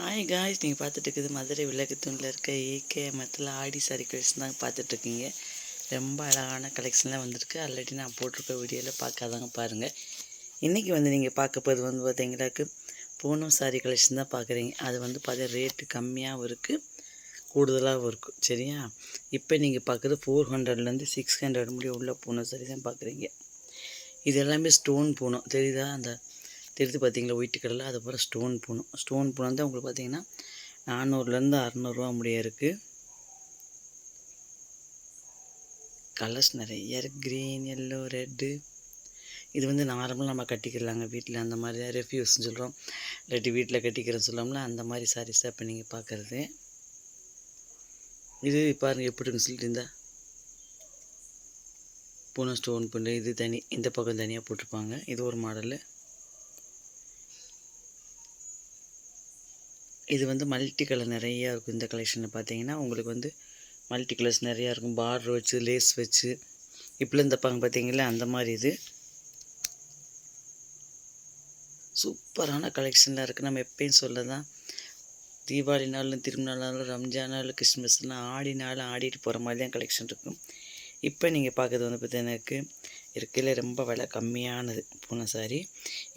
Hi guys நீங்கள் பார்த்துட்டு இருக்குது மதுரை விளக்குத்தூணில் இருக்க ஏகே மத்தில் ஆடி சாரி கலெக்ஷன் தான் பார்த்துட்ருக்கீங்க ரொம்ப அழகான கலெக்ஷன்லாம் வந்திருக்கு. ஆல்ரெடி நான் போட்டிருக்க வீடியோவில் பார்க்காதாங்க பாருங்கள் இன்றைக்கி வந்து நீங்கள் பார்க்க போகிறது வந்து பார்த்தீங்களாக்கு பூனம் சாரி கலெக்ஷன் தான் பார்க்குறீங்க. அது வந்து பார்த்தா ரேட்டு கம்மியாகவும் இருக்குது கூடுதலாகவும் இருக்கும் சரியா? இப்போ நீங்கள் பார்க்குறது ஃபோர் ஹண்ட்ரட்லேருந்து சிக்ஸ் ஹண்ட்ரட் முடிய உள்ள பூனம் சாரி தான் பார்க்குறீங்க. இது எல்லாமே ஸ்டோன் பூனம். தெரியுதா? அந்த தெரியுது பார்த்தீங்களா ஒயிட் கலரில் அது போல் ஸ்டோன் பூனம். ஸ்டோன் பூனம் தான் உங்களுக்கு பார்த்தீங்கன்னா நானூறுலேருந்து அறநூறுவா முடிய இருக்குது கலர்ஸ் நிறைய இருக்குது க்ரீன் எல்லோ ரெட்டு இது வந்து நார்மலாக நம்ம கட்டிக்கலாங்க வீட்டில் அந்த மாதிரி தான் ரெஃப்யூஸ்னு சொல்கிறோம் இல்லாட்டி வீட்டில் கட்டிக்கிறேன்னு சொல்லோம்ல அந்த மாதிரி சாரீஸ் தான் இப்போ நீங்கள் பார்க்குறது. இது பாருங்கள் எப்படின்னு சொல்லிட்டு இருந்தா பூனை ஸ்டோன் பண்ணு இது தனி இந்த பக்கம் தனியாக போட்டிருப்பாங்க. இது ஒரு மாடலு இது வந்து மல்டி கலர் நிறையா இருக்கும். இந்த கலெக்ஷனில் பார்த்தீங்கன்னா உங்களுக்கு வந்து மல்டி கலர்ஸ் நிறையா இருக்கும். பார்டர் வச்சு லேஸ் வச்சு. இப்படிலாம் தப்பாங்க பார்த்தீங்களா? அந்த மாதிரி இது. சூப்பரான கலெக்ஷன்லாம் இருக்குது நம்ம எப்பயும் சொல்ல தான் தீபாவளி நாளும் திருநாளாலும் ரம்ஜான் நாள் கிறிஸ்மஸ்லாம் ஆடினாலும் ஆடிட்டு போகிற மாதிரி தான் கலெக்ஷன் இருக்கும். இப்போ நீங்கள் பார்க்குறது வந்து பார்த்தீங்கன்னாக்கு இருக்கையில் ரொம்ப விலை கம்மியானது. பூனை சாரி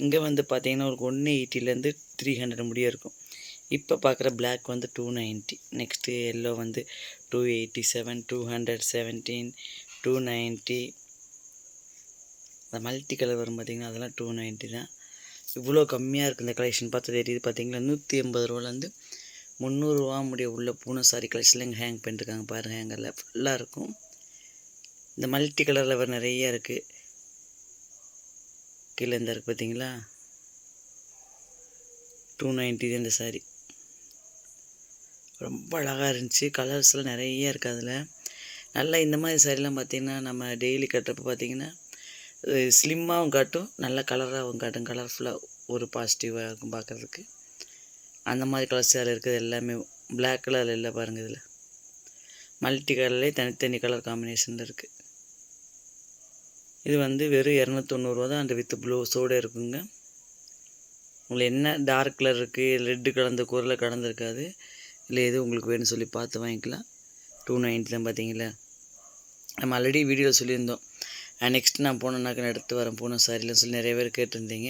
இங்கே வந்து பார்த்தீங்கன்னா ஒரு ஒன்று எயிட்டிலேருந்து த்ரீ ஹண்ட்ரட் முடியும் இருக்கும். இப்போ பார்க்குற பிளாக் வந்து டூ நைன்ட்டி நெக்ஸ்ட்டு எல்லோ வந்து two eighty seven two hundred seventeen two ninety அந்த மல்டி கலர் வரும் பார்த்திங்கன்னா அதெல்லாம் டூ நைன்ட்டி தான். இவ்வளோ கம்மியாக இருக்குது இந்த கலெக்ஷன் பார்த்து தெரியுது பார்த்தீங்களா நூற்றி எண்பது ரூபாலேருந்து முந்நூறுரூவா முடிய உள்ள பூனை சாரி கலெக்ஷனில் இங்கே ஹேங் பண்ணிருக்காங்க பாருங்கள் ஹேங்கரில் ஃபுல்லாக இருக்கும். இந்த மல்டி கலரில் வர நிறைய இருக்குது கீழே இந்த இருக்குது பார்த்தீங்களா டூ நைன்ட்டி தான் இந்த சாரி ரொம்ப அழகாக இருந்துச்சு. கலர்ஸ்லாம் நிறைய இருக்குது அதில். நல்லா இந்த மாதிரி சாரீலாம் பார்த்திங்கன்னா நம்ம டெய்லி கட்டுறப்ப பார்த்திங்கன்னா ஸ்லிம்மாகவும் காட்டும் நல்ல கலராகவும் காட்டும். கலர்ஃபுல்லாக ஒரு பாசிட்டிவாக இருக்கும் பார்க்குறதுக்கு. அந்த மாதிரி கலர்ஸ் அதில் இருக்குது எல்லாமே. பிளாக் கலரில் இல்லை பாருங்கள் இதில். மல்டி கலர்லேயே தனித்தனி கலர் காம்பினேஷனில் இருக்குது இது வந்து வெறும் இரநூத்தொண்ணூறுவா தான். அந்த வித்து ப்ளவுஸோடு இருக்குங்க. உங்களுக்கு என்ன டார்க் கலர் இருக்குது ரெட்டு கலந்த குரலில் கலந்துருக்காது. இல்லை எது உங்களுக்கு வேணும்னு சொல்லி பார்த்து வாங்கிக்கலாம். டூ நைன்ட்டி தான் பார்த்தீங்களா? நம்ம ஆல்ரெடி வீடியோவில் சொல்லியிருந்தோம். நெக்ஸ்ட் நான் போனேன்னாக்க எடுத்து வரேன். போகணும் சாரிலாம் சொல்லி நிறைய பேர் கேட்டிருந்தீங்க.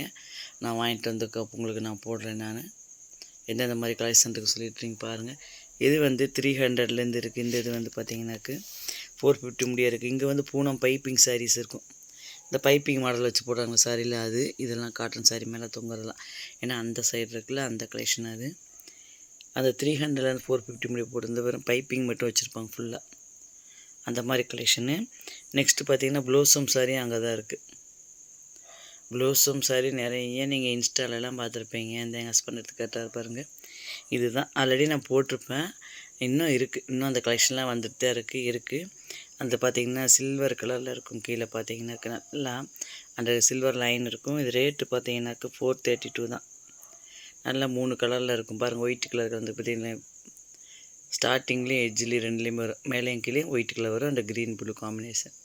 நான் வாங்கிட்டு வந்து கப் உங்களுக்கு நான் போடுறேன் நான். எந்தெந்த மாதிரி கலெக்ஷன்ருக்கு சொல்லிட்டுருங்க பாருங்கள் இது வந்து த்ரீ ஹண்ட்ரட்லேருந்து இருக்குது இந்த இது வந்து பார்த்தீங்கன்னாக்கு ஃபோர் ஃபிஃப்டி முடிய இருக்குது இங்கே வந்து பூனம் பைப்பிங் சாரீஸ் இருக்கும். இந்த பைப்பிங் மாடல் வச்சு போடுறாங்க சாரியில் அது. இதெல்லாம் காட்டன் சாரி மேலே தொங்குறதெல்லாம். ஏன்னா அந்த சைடு இருக்குல்ல அந்த கலெக்ஷன் அது. அந்த த்ரீ ஹண்ட்ரட்லேருந்து ஃபோர் ஃபிஃப்டி முடிய போட்டு வெறும் பைப்பிங் மட்டும் வச்சுருப்பாங்க ஃபுல்லாக அந்த மாதிரி கலெக்ஷனு நெக்ஸ்ட்டு பார்த்தீங்கன்னா ப்ளவுஸும் சாரியும் அங்கே தான் இருக்குது ப்ளவுஸும் சாரி நிறைய நீங்கள் இன்ஸ்டாலெலாம் பார்த்துருப்பீங்க. இந்த எங்கள் ஹஸ்பண்ட் எடுத்து கரெக்டாக பாருங்கள் இதுதான். ஆல்ரெடி நான் போட்டிருப்பேன். இன்னும் இருக்குது இன்னும் அந்த கலெக்ஷன்லாம் வந்துட்டு தான் இருக்குது இருக்குது அந்த பார்த்திங்கன்னா சில்வர் கலரில் இருக்கும். கீழே பார்த்தீங்கன்னாக்க நல்லா அந்த சில்வர் லைன் இருக்கும். இது ரேட்டு பார்த்தீங்கன்னாக்க ஃபோர் தேர்ட்டி டூ தான். நல்லா மூணு கலரில் இருக்கும். பாருங்கள் ஒயிட் கலர் வந்து பார்த்திங்கன்னா ஸ்டார்டிங்லேயும் எட்ஜ்லேயும் ரெண்டுலேயும் வரும். மேலேயும் கீழே ஒயிட் கலர் வரும். அந்த க்ரீன் ப்ளூ காம்பினேஷன்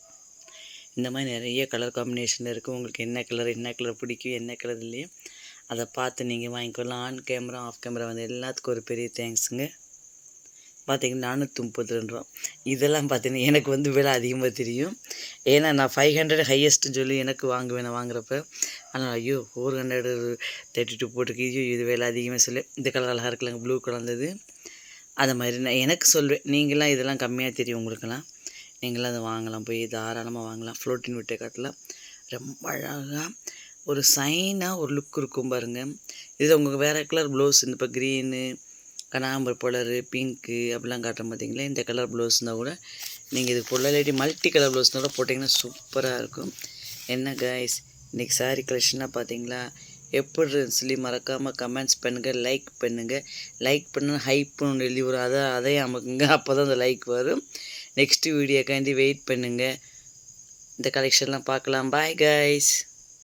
இந்த மாதிரி நிறைய கலர் காம்பினேஷனில் இருக்குது உங்களுக்கு என்ன கலர் என்ன கலர் பிடிக்கும் என்ன கலர் இல்லையோ அதை பார்த்து நீங்கள் வாங்கிக்கலாம் ஆன் கேமரா ஆஃப் கேமரா வந்து எல்லாத்துக்கும் ஒரு பெரிய தேங்க்ஸுங்க பார்த்தீங்கன்னா நானூற்றி முப்பத்தி ரெண்டு ரூபா. இதெல்லாம் பார்த்தீங்கன்னா எனக்கு வந்து விலை அதிகமாக தெரியும். ஏன்னா நான் ஃபைவ் ஹண்ட்ரட் ஹையஸ்ட்டுன்னு சொல்லி எனக்கு வாங்குவேன் வாங்குறப்ப. ஆனால் ஐயோ ஃபோர் ஹண்ட்ரட் தேர்ட்டி டூ போட்டிருக்கு. ஐயோ இது வேலை அதிகமாக சொல்லி. இந்த கலர் அழகாக இருக்கலாங்க ப்ளூ கலந்தது அது மாதிரி நான் எனக்கு சொல்வேன். நீங்களாம் இதெல்லாம் கம்மியாக தெரியும் உங்களுக்கெல்லாம். நீங்களாம் அதை வாங்கலாம். போய் தாராளமாக வாங்கலாம். ஃப்ளோட்டின் விட்டை காட்டலாம் ரொம்ப அழகாக ஒரு சைனாக ஒரு லுக் இருக்கும் பாருங்கள் இது உங்களுக்கு வேறு கலர் ப்ளவுஸ் இந்த இப்போ க்ரீனு கனாம்பர் கலரு பிங்க்கு அப்படிலாம் காட்டுறோம் பார்த்தீங்களா இந்த கலர் ப்ளவுஸ் இருந்தால் கூட நீங்கள் இது போடலாம் இல்லாட்டி மல்டி கலர் ப்ளவுஸ்னால் கூட போட்டிங்கன்னா சூப்பராக இருக்கும். என்ன கைஸ் இன்றைக்கி சாரீ கலெக்ஷனாக பார்த்தீங்களா எப்படி சொல்லி மறக்காமல் கமெண்ட்ஸ் பண்ணுங்கள் லைக் பண்ணுங்கள் லைக் பண்ண ஹைப்னு எழுதி வரும் அதை அதையும் அமுக்குங்க. அப்போ தான் அந்த லைக் வரும். நெக்ஸ்ட்டு வீடியோக்காண்டி வெயிட் பண்ணுங்கள் இந்த கலெக்ஷன்லாம் பார்க்கலாம். Bye guys